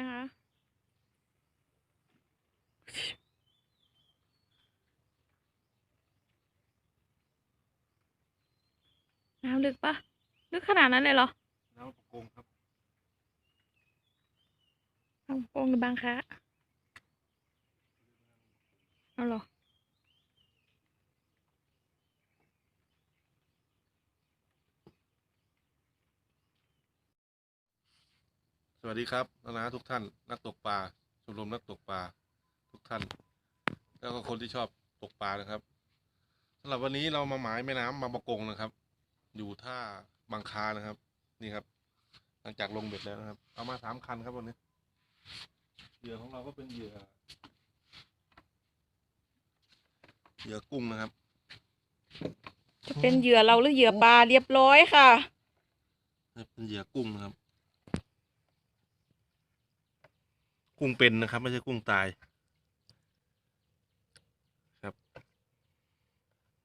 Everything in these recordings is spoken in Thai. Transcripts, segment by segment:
นะคะ น้ำลึกปะลึกขนาดนั้นเลยเหรอ น้ำประกงครับบางโป่งหรือบางคะเอาเหรอ วัสดีครับนานาทุกท่าน นักตกปลาชมรมนักตกปลาทุกท่าน แล้วก็คนที่ชอบตกปลานะครับสำหรับวันนี้เรามาหมายแม่น้ำบางประกงนะครับ อยู่ท่าบางคานะครับ นี่ครับ หลังจากลงเบ็ดแล้วนะครับ เอามาสามคันครับวันนี้เหยื่อของเราก็เป็นเหยื่อเหยื่อกุ้งนะครับ จะเป็นเหยื่อเราหรือเหยื่อปลาเรียบร้อยค่ะ เป็นเหยื่อกุ้งนะครับ กุ้งเป็นนะครับ ไม่ใช่กุ้งตายครับ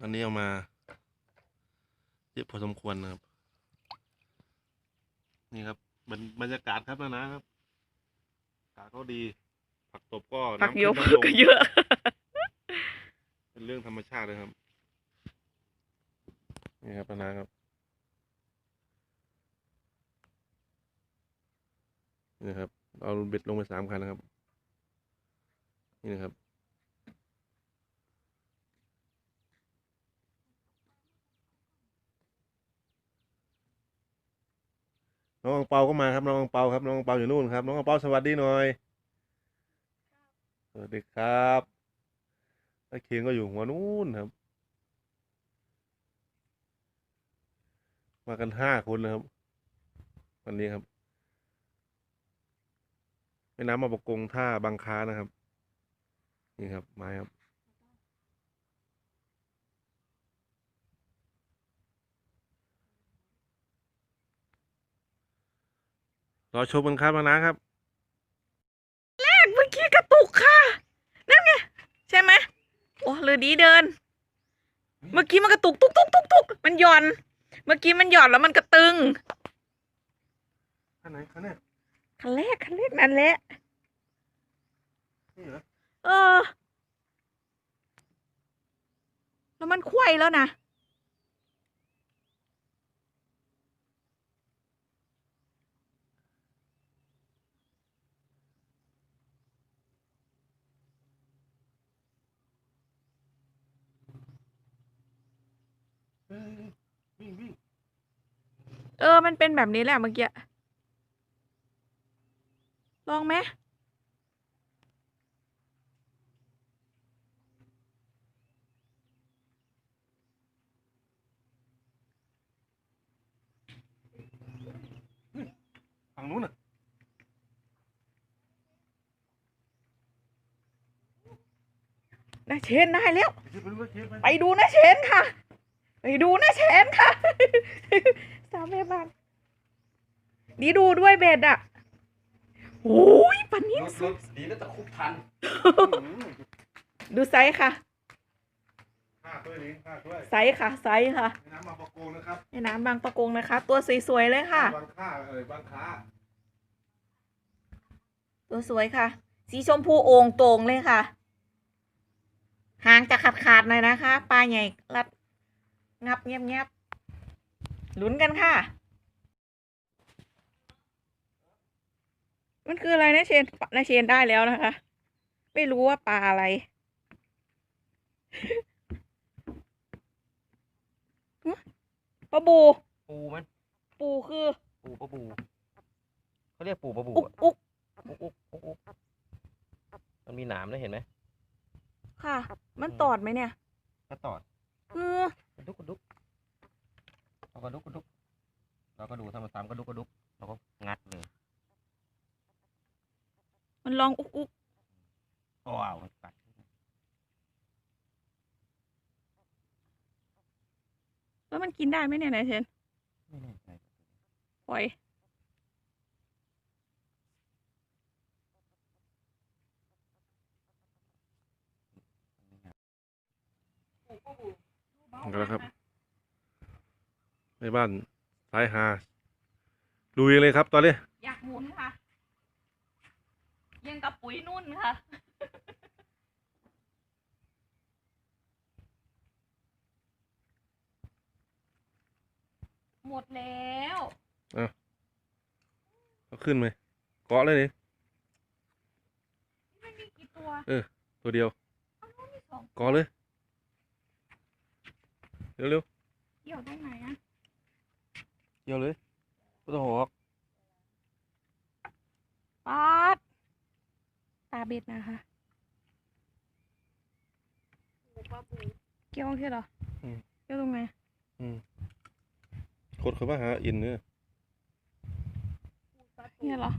อันนี้เอามาเยอะพอสมควรนะครับ นี่ครับบรรบรรยากาศครับนะนะครับอากาศก็ดี ผักตบก็ผักน้ำเยขึ้อะนน้ำลงก็เยอะ เป็นเรื่องธรรมชาติเลยครับ นี่ครับนะนะครับนี่นะครับ เอาเบ็ดลงไปสามคันนะครับ นี่นะครับน้องอังเปาก็มาครับน้องอังเปาครับน้องอังเปาอยู่นู่นครับ น้องอังเปาสวัสดีหน่อยสวัสดีครับตะเคียนก็อยู่หัวนู่นครับ มากันห้าคนนะครับ วันนี้ครับ ม่น้ำมาประกงท่าบางค้านะครับ นี่ครับ ไม้ครับ รอชมกันครับมานะครับเมื่อกี้กระตุกค่ะ นั่นไงใช่ไหมโอ้หรือดีเดิน เมื่อกี้มันกระตุกตุกตุกตุกตุกมันหย่อน เมื่อกี้มันหย่อนแล้วมันกระตึงอันไหนคันเนี่ย คันแรกคันแรกนั่นแหละนี่เหรอเออ แล้วมันควยแล้วนะเฮ้ยวิ่งวิ่งเออ มันเป็นแบบนี้แหละเมื่อกี้ ลองไหมฝั่งนู้นน่ะนะเชนได้แล้วเดี๋ยวไปดูว่าเชฟไหมไปดูนะเชนค่ะ ไปดูนะเชนค่ะ สามแม่บ้านดีดูด้วยเบ็ดอะ โอ้ยปันนี้รถรถดีนะแต่คุบทันดูไซส์ค่ะห้าถ้วยนี้ห้าถ้วยไซส์ค่ะ ไซส์ค่ะแม่น้ำมาประโกงนะครับแม่น้ำบางประกงนะคะ ตัวสวยๆเลยค่ะ บางค่าเอ่ยบางค้าตัวสวยค่ะ สีชมพูโอ่งโต่งเลยค่ะ หางจะขาดขาดๆหน่อยนะคะ ปลาใหญ่รัดงับเงียบเงียบๆลุ้นกันค่ะ มันคืออะไรนะเชนนะเชนได้แล้วนะคะ ไม่รู้ว่าปลาอะไรฮะปลาบู ปูมันปูคือ ปูปะปูเขาเรียกปูปะปูอุกอะอุกอุกอุกอุกอุกมันมีหนามนะเห็นไหมค่ะ มันตอดไหมเนี่ยก็ตอดเออกระดุกกระดุกเรากระดุกกระดุกเราก็ดูถ้ามันซ้ำกระดุกกระดุกเราก็งัดเลย มันลองอุกอุกว้าวมันกัดแล้วมันกินได้ไหมเนี่ยนายเชนไม่แน่ใจปล่อยเอาละครับ ในบ้านสายหาลุยเลยครับตอนนี้ อยากหมุนค่ะ ยังกับปุ๋ยนุ่นค่ะ หมดแล้วเอาขึ้นไหมเกาะเลยดิไม่มีกี่ตัวตัวเดียวมีสองเกาะเลย เร็วเร็วเกี่ยวตรงไหนอะๆเกี่ยวเลยไม่ต้องหอกป๊าดตา เบ็ดนะคะเกี่ยวตรงที่เหรออเกี่ยวตรงไหนกดเข้ามาหาอินเนี่ยเนี่ยเหรอ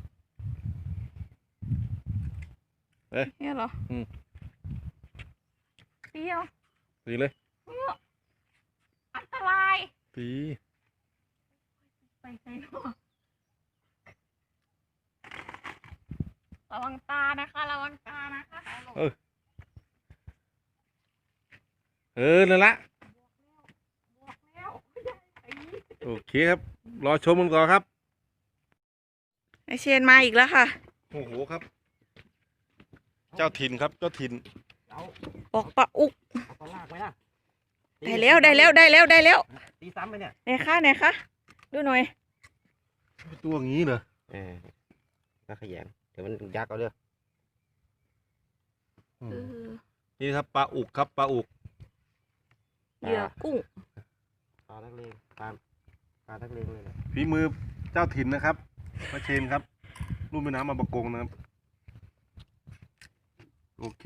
เอ๊ะเนี่ยเหรออืมเดียวตีเลยอันตรายตีไปไกลเนอะ ระวังตานะคะ ระวังตานะคะเออนั่นละบอกแล้วโอเคครับ รอชมกันก่อนครับไอเชนมาอีกแล้วค่ะ โอ้โหครับ เจ้าถิ่นครับ เจ้าถิ่นเอาบอกปะอุกเอาตัวลากไหมล่ะได้แล้วได้แล้วได้แล้วได้แล้วตีซ้ำไปเนี่ยไหนคะไหนคะดูหน่อย ตัวงี้เหรอเออนักขยัน เดี๋ยวมันยักเอาเด้ออืมนี่ครับปลาอุกครับปลาอุกเหยื่อกุ้งปลานักเลงปลาปลานักเลงเลยนะฝีมือเจ้าถิ่นนะครับมาเชนครับรุ่นแม่น้ำมาบะกงนะครับ โอเค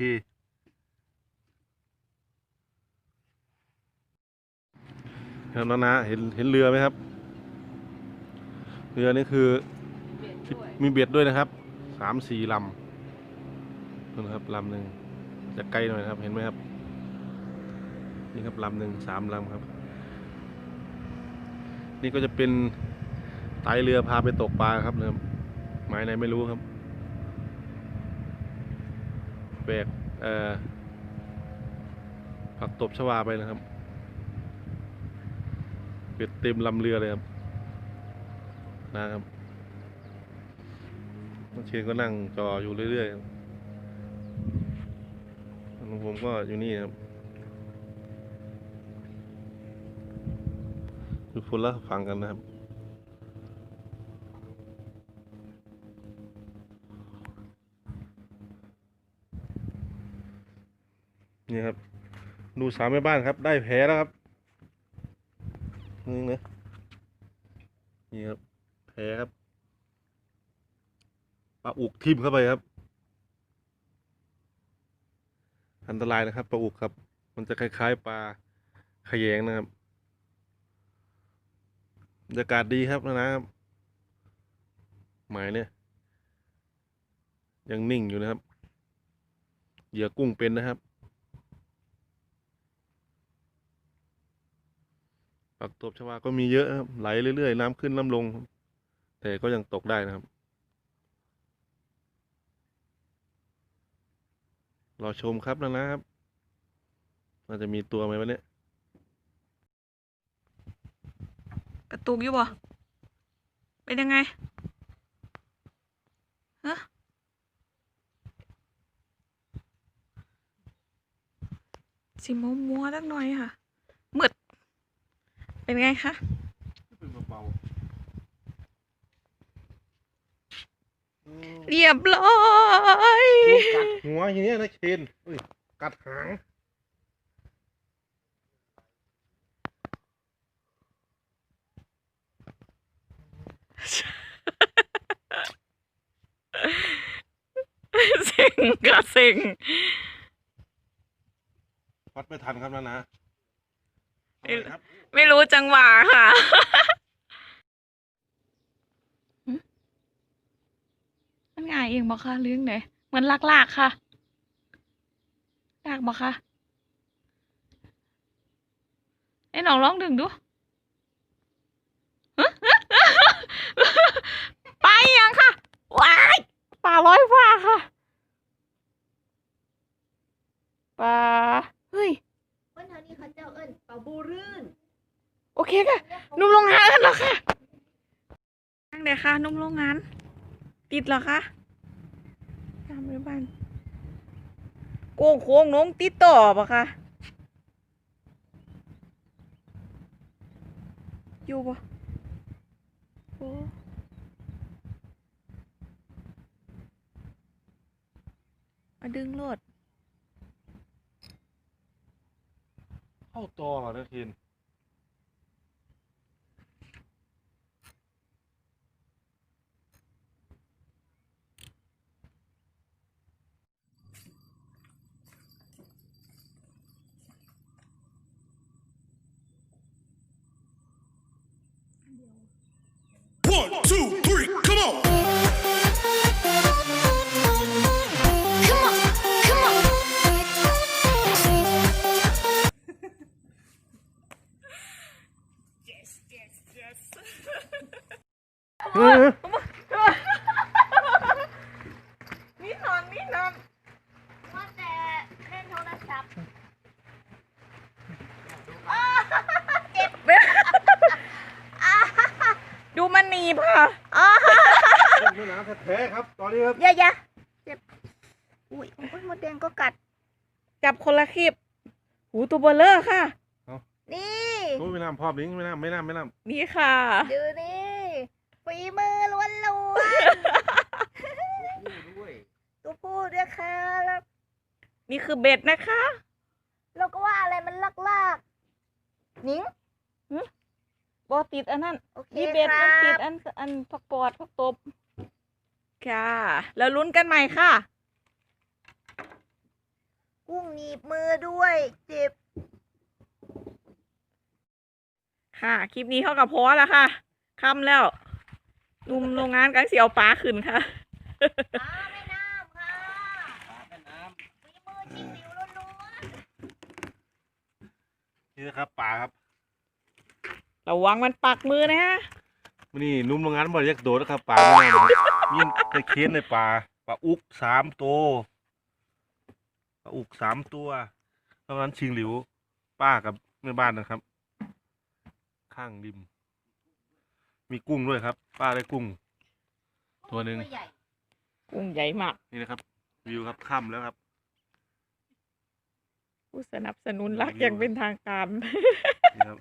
ครับน้านะเห็นเห็นเรือไหมครับ เรือนี่คือมีเบ็ดด้วยนะครับ สามสี่ลำนู่นนะครับลำหนึ่งจะไกลหน่อยนะครับเห็นไหมครับ นี่ครับลำหนึ่งสามลำครับ นี่ก็จะเป็นไตเรือพาไปตกปลาครับนะครับหมายไหนไม่รู้ครับแบกเอ่อผักตบชวาไปนะครับเบ็ดเต็มลำเรือเลยครับนะครับ เชนก็นั่งจออยู่เรื่อยๆครับของผมก็อยู่นี่ครับอยู่คนละฝั่งกันนะครับนี่ครับ ดูสามแม่บ้านครับ ได้แผลแล้วครับนี่นะนี่ครับแผลครับ ปลาอุกทิ่มเข้าไปครับ อันตรายนะครับปลาอุกครับ มันจะคล้าย ๆปลาขยงนะครับบรรยากาศดีครับนะนะครับหมายเนี่ย ยังนิ่งอยู่นะครับเหยื่อกุ้งเป็นนะครับปักตบชวาก็มีเยอะครับไหลเรื่อยๆ น้ำขึ้นน้ำลง แต่ก็ยังตกได้นะครับ รอชมครับนะนะครับน่าจะมีตัวไหมวะเนี่ยกระตุกอยู่บ่เป็นยังไงฮะสิมัวมัวๆสักหน่อยค่ะมืดเป็นไงคะ เป็นเบา เรียบร้อยๆกัดหัวอย่างเนี้ยนะเชนเอ้ยกัดหางเซ็งกะเซ็งวัดไม่ทันครับนะนะเอ้ยเอาเลยครับไม่รู้จังหวะค่ะ มันง่ายเอง บอค่ะเรื่องไหนเหมือนลากๆค่ะลากบอค่ะไอ้หนองร้องดึงดูไปยังค่ะว้ายป่าร้อยฟ้าค่ะป่าเฮ้ยคนนี้เขาเจ้าเอิ้นเป่าบูรื่นโอเคค่ะนุ่มโรงงานแล้วเหรอคะนั่งเดี๋ยวค่ะนุ่มโรงงาน ติดเหรอคะ ตามไปบ้านโกงโค้งน้องติดต่อปะคะอยู่ปะโอ้มาดึงรถเข้าตัวก่อนนะทิน ไม่น้ำแท้ๆครับตอนนี้ครับ อย่าอย่าเจ็บ อุ้ยอุ้ยมดแดงก็กัด จับคนละคลิป หูตัวเบลเลอร์ค่ะ นี่ โอ้ยไม่น้ำพอบลิงไม่น้ำไม่น้ำไม่น้ำนี่ค่ะ ดูนี่ฝีมือล้วนล้วนด้วยๆตัวพูดด้วยค่ะแล้วนี่คือเบ็ดนะคะ เราก็ว่าอะไรมันลักลากๆหนิง บอติดอันนั้นโอเคนี่เบ็ดคมันรัติดบอันอันพักปอดพักตบ ค่ะ แล้วลุ้นกันใหม่ค่ะ กุ้งหนีบมือด้วยเจ็บ ค่ะ คลิปนี้เข้ากับพอแล้วค่ะค่ำแล้วหนุ่มโรงงานกันเสียวปลาขึ้นค่ะปลาแม่น้ำค่ะปลาแม่น้ฝีมือชิงหลิวล้วนนี่นะครับป่าครับระวังมันปักมือนะฮะวันนี้นุ่มโรงงานบ่เรียกโดดนะครับป่าไม่น้ำ มีตะเคียนในป่าปลาอุกสามตัวปลาอุกสามตัวนอกนั้นชิงหลิว ป้ากับแม่บ้านนะครับ ข้างริม มีกุ้งด้วยครับ ป้าได้กุ้งๆตัวหนึ่งใหญ่กุ้งใหญ่มาก นี่นะครับ วิวครับค่ำแล้วครับ ผู้สนับสนุนรักอย่างเป็นทางการนี่ครับ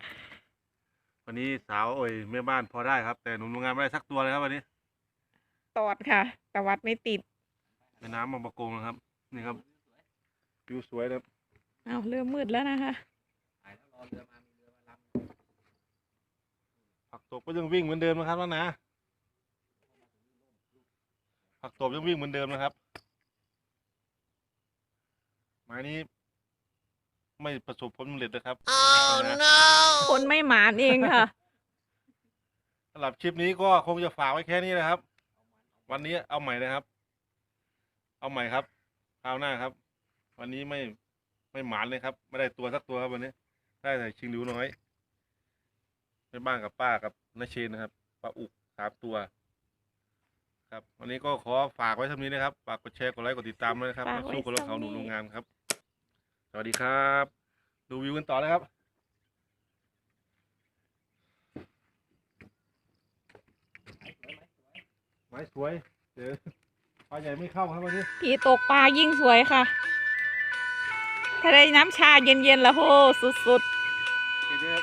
วันนี้สาวโอ้ยแม่บ้านพอได้ครับ แต่หนุ่มโรงงานไม่ได้สักตัวเลยครับวันนี้ ตอดค่ะแต่วัดไม่ติดแม่น้ำมาประกงนะครับ นี่ครับวิวสวยนะครับเอาเริ่มมืดแล้วนะคะำถ่ายแล้วรอเรือมามีเรือมาลผักตบก็ยังวิ่งเหมือนเดิมนะครับแล้วนะผักตบยังวิ่งเหมือนเดิมนะครับไม้นี้ไม่ประสบผลสำเร็จนะครับนะคนไม่หมานเองค่ะ สำหรับคลิปนี้ก็คงจะฝากไว้แค่นี้นะครับ วันนี้เอาใหม่นะครับ เอาใหม่ครับคราวหน้าครับ วันนี้ไม่ไม่หมานเลยครับ ไม่ได้ตัวสักตัวครับวันนี้ ได้แต่ชิงหลิวน้อยไปบ้านกับป้ากับนาเชนนะครับปลาอุกสามตัว ครับ วันนี้ก็ขอฝากไว้เท่านี้นะครับ ฝากกดแชร์กดไลค์กดติดตามด้วยนะครับฝากไว้สู้กับรถเขาหเท่านี้นุ่มโรงงานครับ สวัสดีครับ ดูวิวกันต่อเลยครับ ไม้สวยเดี๋ยวปลาใหญ่ไม่เข้าครับวันนี้ผีตกปลายิ่งสวยค่ะถ้าได้น้ำชาเย็นๆแล้วโหสุดเดี๋ยว